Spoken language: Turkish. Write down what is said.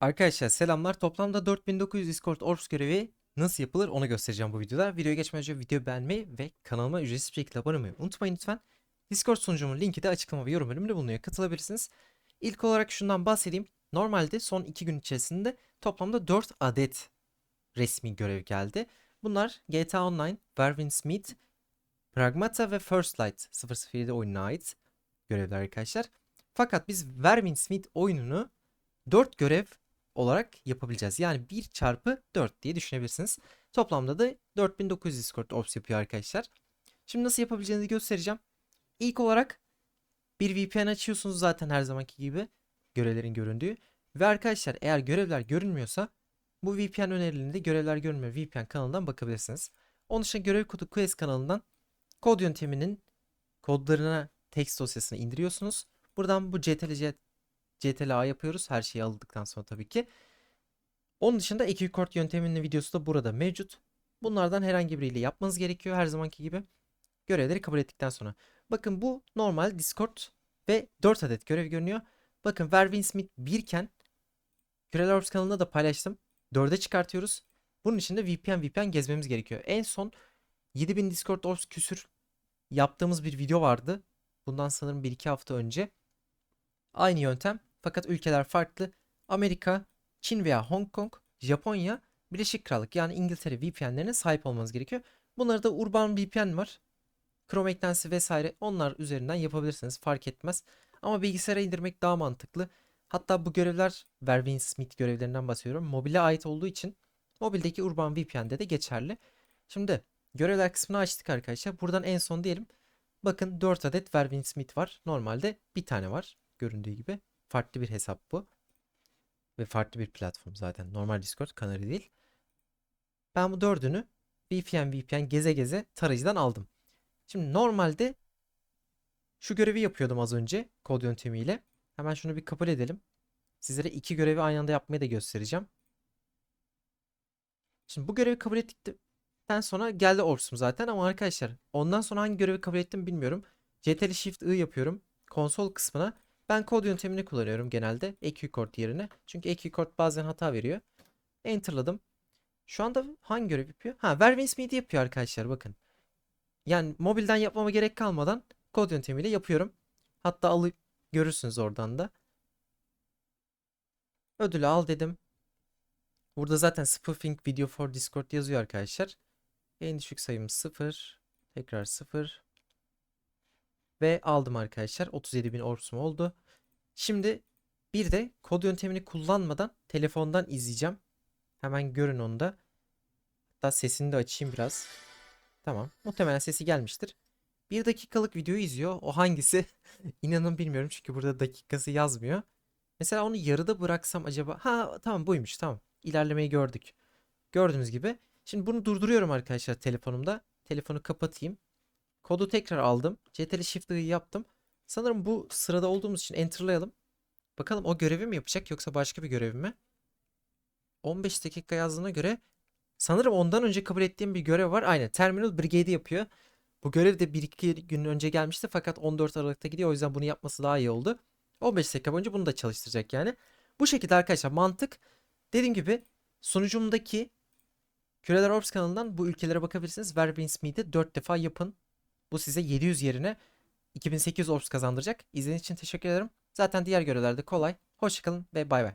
Arkadaşlar selamlar. Toplamda 4900 Discord Orbs görevi nasıl yapılır onu göstereceğim bu videoda. Videoya geçmeden önce videoyu beğenmeyi ve kanalıma ücretsiz bir şekilde abone olmayı unutmayın lütfen. Discord sunucumun linki de açıklama ve yorum bölümünde bulunuyor. Katılabilirsiniz. İlk olarak şundan bahsedeyim. Normalde son 2 gün içerisinde toplamda 4 adet resmi görev geldi. Bunlar GTA Online, Werwin Smith, Pragmata ve First Light 007 oyununa ait görevler arkadaşlar. Fakat biz Werwin Smith oyununu 4 görev olarak yapabileceğiz. Yani 1 çarpı 4 diye düşünebilirsiniz. Toplamda da 4900 Discord Ops yapıyor arkadaşlar. Şimdi nasıl yapabileceğinizi göstereceğim. İlk olarak bir VPN açıyorsunuz zaten her zamanki gibi görevlerin göründüğü. Ve arkadaşlar eğer görevler görünmüyorsa bu VPN önerilerinde görevler görünmüyor VPN kanalından bakabilirsiniz. Onun dışında görev kodu Quest kanalından kod yönteminin kodlarına text dosyasını indiriyorsunuz. Buradan bu CTRL CTLA yapıyoruz. Her şeyi aldıktan sonra tabii ki. Onun dışında EQ yönteminin videosu da burada mevcut. Bunlardan herhangi biriyle yapmanız gerekiyor her zamanki gibi. Görevleri kabul ettikten sonra. Bakın bu normal Discord ve 4 adet görev görünüyor. Bakın Werwin Smith 1 iken Kürel Orbs kanalında da paylaştım. 4'e çıkartıyoruz. Bunun için de VPN VPN gezmemiz gerekiyor. En son 7000 Discord Orbs küsür yaptığımız bir video vardı. Bundan sanırım 1-2 hafta önce. Aynı yöntem fakat ülkeler farklı. Amerika, Çin veya Hong Kong, Japonya, Birleşik Krallık yani İngiltere VPN'lerine sahip olmanız gerekiyor. Bunları da Urban VPN var. Chrome eklentisi vesaire onlar üzerinden yapabilirsiniz fark etmez. Ama bilgisayara indirmek daha mantıklı. Hatta bu görevler Werwin Smith görevlerinden bahsediyorum. Mobile ait olduğu için mobildeki Urban VPN'de de geçerli. Şimdi görevler kısmını açtık arkadaşlar. Buradan en son diyelim. Bakın 4 adet Werwin Smith var. Normalde bir tane var göründüğü gibi. Farklı bir hesap bu. Ve farklı bir platform zaten. Normal Discord kanalı değil. Ben bu dördünü VPN VPN geze geze tarayıcıdan aldım. Şimdi normalde şu görevi yapıyordum az önce kod yöntemiyle. Hemen şunu bir kabul edelim. Sizlere iki görevi aynı anda yapmayı da göstereceğim. Şimdi bu görevi kabul ettikten sonra geldi Orbs'um zaten ama arkadaşlar ondan sonra hangi görevi kabul ettim bilmiyorum. CTRL Shift I yapıyorum. Konsol kısmına ben kod yöntemini kullanıyorum genelde EQ kod yerine. Çünkü EQ kod bazen hata veriyor. Enter'ladım. Şu anda hangi görev yapıyor? Ha, Werwin Smith'i yapıyor arkadaşlar bakın. Yani mobilden yapmama gerek kalmadan kod yöntemiyle yapıyorum. Hatta alıp görürsünüz oradan da. Ödülü al dedim. Burada zaten spoofing video for Discord yazıyor arkadaşlar. En düşük sayım 0. Tekrar 0. Ve aldım arkadaşlar. 37.000 orbsum oldu. Şimdi bir de kod yöntemini kullanmadan telefondan izleyeceğim. Hemen görün onu da. Hatta sesini de açayım biraz. Tamam. Muhtemelen sesi gelmiştir. Bir dakikalık videoyu izliyor. O hangisi? İnanın bilmiyorum çünkü burada dakikası yazmıyor. Mesela onu yarıda bıraksam acaba? Ha tamam buymuş tamam. İlerlemeyi gördük. Gördüğünüz gibi. Şimdi bunu durduruyorum arkadaşlar telefonumda. Telefonu kapatayım. Kodu tekrar aldım. CTRL Shift I yaptım. Sanırım bu sırada olduğumuz için enter'layalım. Bakalım o görevi mi yapacak yoksa başka bir görev mi? 15 dakika yazdığına göre sanırım ondan önce kabul ettiğim bir görev var. Aynen Terminal Brigade'i yapıyor. Bu görev de 1-2 gün önce gelmişti fakat 14 Aralık'ta gidiyor. O yüzden bunu yapması daha iyi oldu. 15 dakika boyunca bunu da çalıştıracak yani. Bu şekilde arkadaşlar mantık dediğim gibi sunucumdaki Küreler Orbs kanalından bu ülkelere bakabilirsiniz. Werwin Smith'i 4 defa yapın. Bu size 700 yerine 2800 Orbs kazandıracak. İzlediğiniz için teşekkür ederim. Zaten diğer görevlerde kolay. Hoşçakalın ve bay bay.